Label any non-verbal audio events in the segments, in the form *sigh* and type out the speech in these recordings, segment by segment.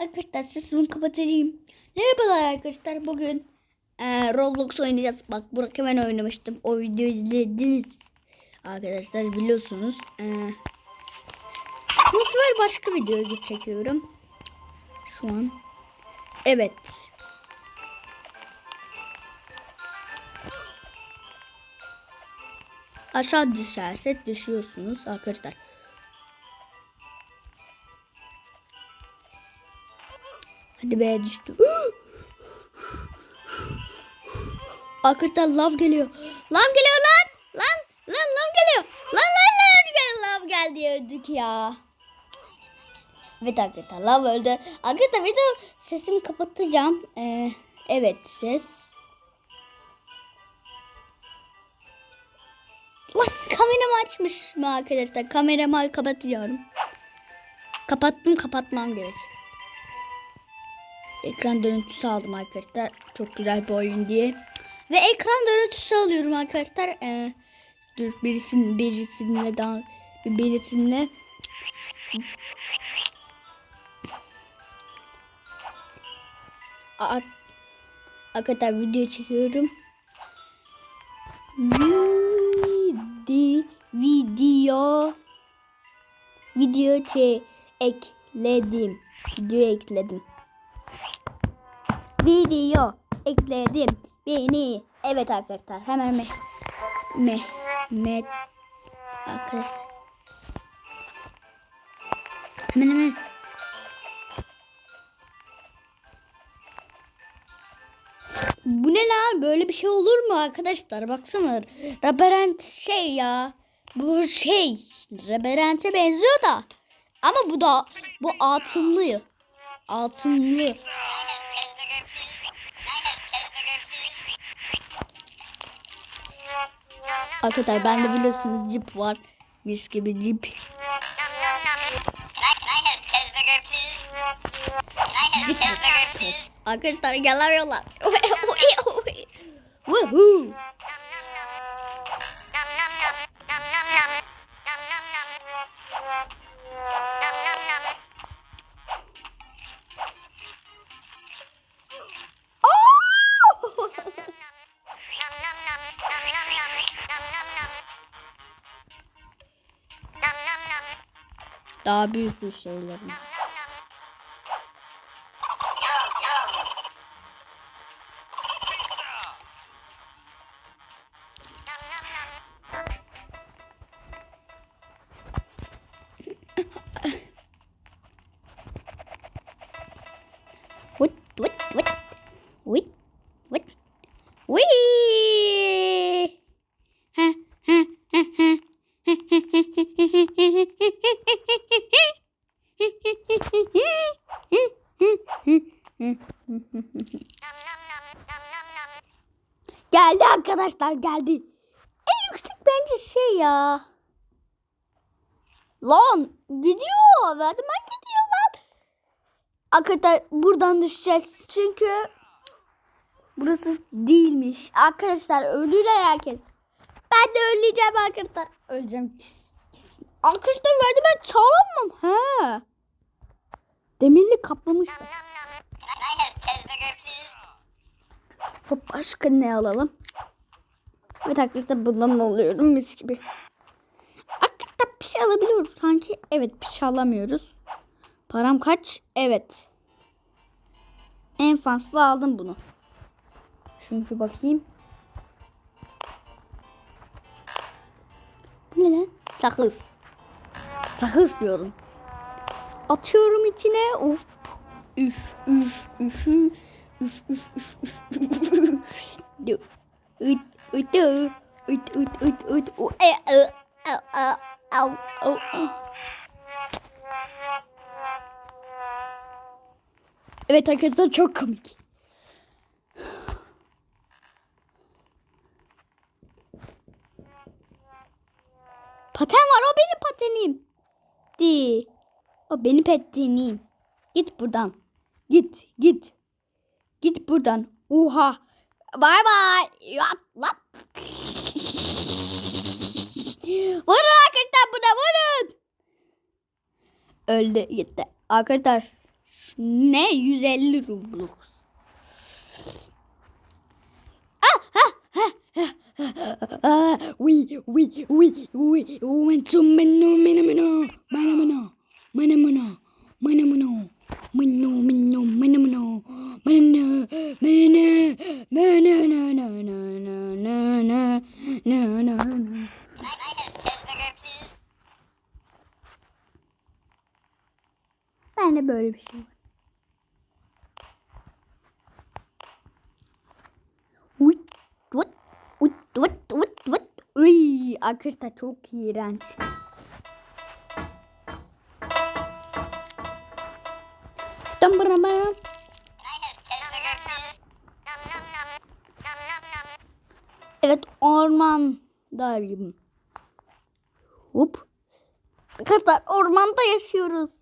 Arkadaşlar sesimi kapatayım. Merhabalar arkadaşlar. Bugün eee, Roblox oynayacağız. Bak Burak hemen oynamıştım. O videoyu izlediniz. Arkadaşlar biliyorsunuz. Eee bu sefer başka video çekiyorum. Şu an. Evet. Aşağı düşerse düşüyorsunuz arkadaşlar. Hadi be düştü. Arkadaşlar lav geliyor. Lav geliyor lan. Lan lan lav geliyor. Lan lan lan gel lav geldi öldük ya. Evet arkadaşlar lav öldü. Arkadaşlar video sesimi kapatacağım. Ee, evet ses. Lan kameramı açmış mı arkadaşlar? Kameramı kapatıyorum. Kapattım kapatmam gerek. Ekran görüntüsü aldım arkadaşlar. Çok güzel bir oyun diye. Ve ekran görüntüsü alıyorum arkadaşlar. Ee, dur birisinin birisinle daha birisinle Ar- Arkadaşlar video çekiyorum. Video video çe ekledim. Video ekledim. Video ekledim. Beni. Evet arkadaşlar hemen me me me arkadaşlar. Hemen hemen. Bu ne lan? Böyle bir şey olur mu arkadaşlar? Baksana. Labirent şey ya. Bu şey. Labirente benziyor da. Ama bu da bu altınlı. Altınlı. Arkadaşlar bende biliyorsunuz cip var. Mis gibi cip. Cip. Arkadaşlar gelemiyorlar. *laughs* Woohoo. Daha bir sürü şeyler. Arkadaşlar geldi. En yüksek bence şey ya. Lan gidiyor. Verdimen gidiyorlar. Arkadaşlar buradan düşeceğiz. Çünkü burası değilmiş. Arkadaşlar ölüler herkes. Ben de öleceğim arkadaşlar. Öleceğim kesin. Arkadaşlar verdimen çalamam. He. Demirli kaplamışlar. Hop başka ne alalım? Evet arkadaşlar bundan alıyorum mis gibi. Arkadaşlar bir şey alabiliyoruz sanki. Evet bir şey alamıyoruz. Param kaç? Evet. En fazla aldım bunu. Çünkü bakayım. Bu ne lan? Sakız. Sakız diyorum. Atıyorum içine. Of. Üf üf üf üf üf üf üf üf üf. Du. Üt üt du. Üt üt üt üt. U e e au au au au. au. Evet arkadaşlar çok komik. Paten var o benim patenim. Di. O benim patenim. Git buradan. Git git. Git buradan. Oha. Bay bay. Vurun arkadaşlar buna vurun. Öldü gitti. Arkadaşlar Ne? 150 Roblox. Ah, ha, ha, ha, ha, ah, oui, oui, oui, oui, oui, Ben de böyle bir şey var. Uy, vut, vut, vut, vut, vut. Uy, arkadaşlar çok iğrenç. Dum brum. Evet ormandayım. Hop. Arkadaşlar ormanda yaşıyoruz.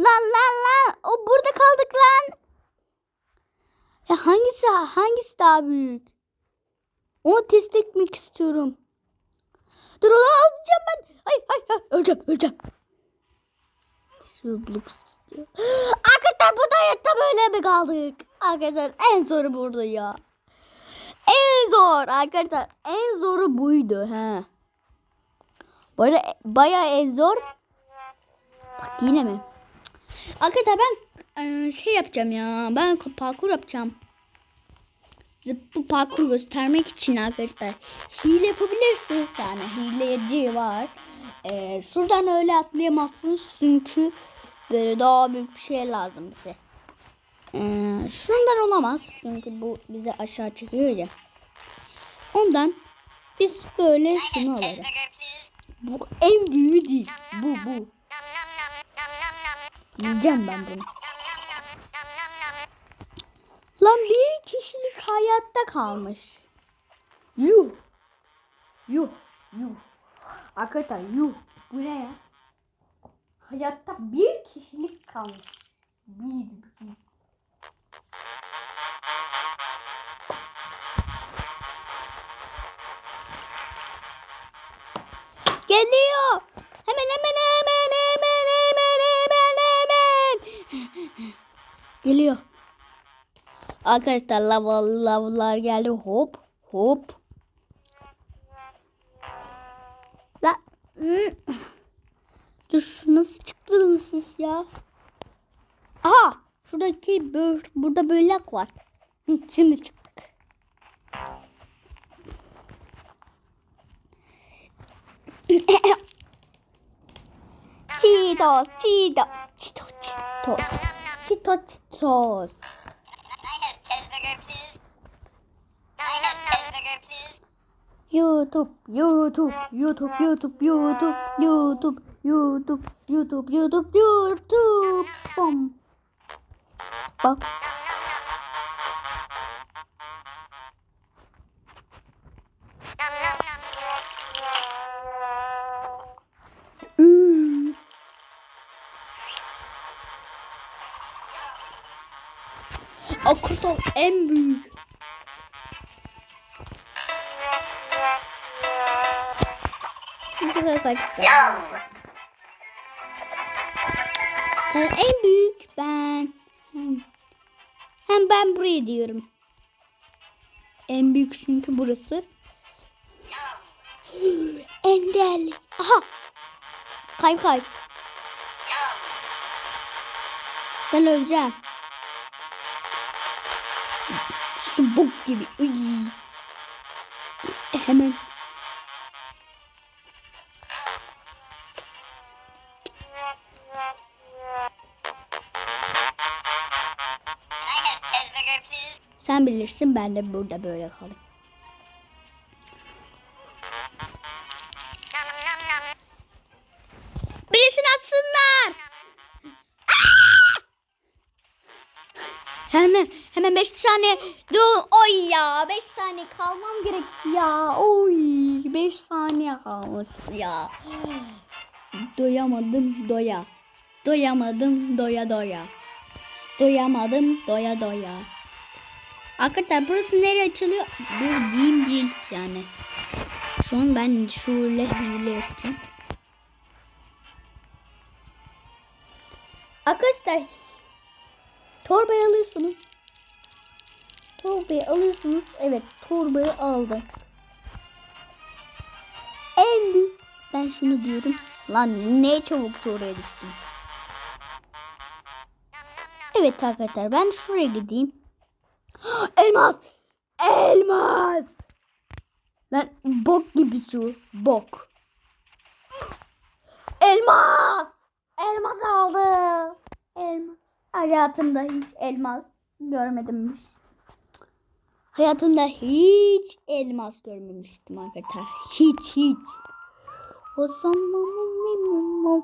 Lan lan lan. O burada kaldık lan. Ya hangisi hangisi daha büyük? Onu test etmek istiyorum. Dur onu alacağım ben. Ay ay ay öleceğim öleceğim. Roblox istiyor. *gasps* Arkadaşlar burada hayatta böyle mi kaldık? Arkadaşlar en zoru burada ya. En zor arkadaşlar en zoru buydu ha. Böyle bayağı en zor. Bak yine mi? Arkadaşlar ben şey yapacağım ya. Ben parkur yapacağım. Bu parkuru göstermek için arkadaşlar hile yapabilirsiniz yani hileci var. Eee, şuradan öyle atlayamazsınız çünkü böyle daha büyük bir şey lazım bize. Eee, şundan olamaz çünkü bu bizi aşağı çekiyor ya. Ondan biz böyle şunu alalım. Bu en büyüğü değil. Bu bu. Yiyeceğim ben bunu. Lan bir kişilik hayatta kalmış. Yuh. Yuh. Yuh. Arkadaşlar yuh. Bu ne ya? Hayatta bir kişilik kalmış. Bir, bir. Geliyor. Hemen hemen hemen Geliyor. Arkadaşlar lava lavlar geldi. Hop hop. La. Dur nasıl çıktınız siz ya? Aha şuradaki böl burada bölük var. Şimdi çıktık. Cheetos, Cheetos, Cheetos, Cheetos, Cheetos, Cheetos. YouTube, YouTube, YouTube, YouTube, YouTube, YouTube, YouTube, YouTube, YouTube, YouTube. Bom. Bom. Akıl en büyük. Bu kadar kaçtı. En büyük ben. Hem, ben buraya diyorum. En büyük çünkü burası. *gasps* En değerli. Aha. Kay kay. Sen öleceksin. Su bok gibi. Hemen. Sen bilirsin ben de burada böyle kalayım. Hemen 5 saniye. Dur. Oy ya 5 saniye kalmam gerekti ya. Oy 5 saniye kalmış ya. Doyamadım doya. Doyamadım doya doya. Doyamadım doya doya. Arkadaşlar burası nereye açılıyor? Bildiğim değil yani. Şu an ben şöyle hile yapacağım. Arkadaşlar Torbayı alıyorsunuz. Torbayı alıyorsunuz. Evet torbayı aldım. En büyük ben şunu diyorum. Lan ne çabuk oraya düştüm. Evet arkadaşlar ben şuraya gideyim. *gasps* Elmas! Elmas! Lan bok gibi su. Bok. Elmas! Elmas aldım. Elmas. Hayatımda hiç elmas görmedimmiş. Hayatımda hiç elmas görmemiştim arkadaşlar. Hiç hiç. O zaman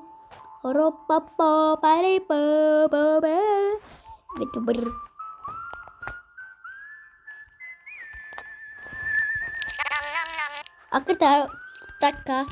Robaba bari baba Evet bır. Arkadaşlar dakika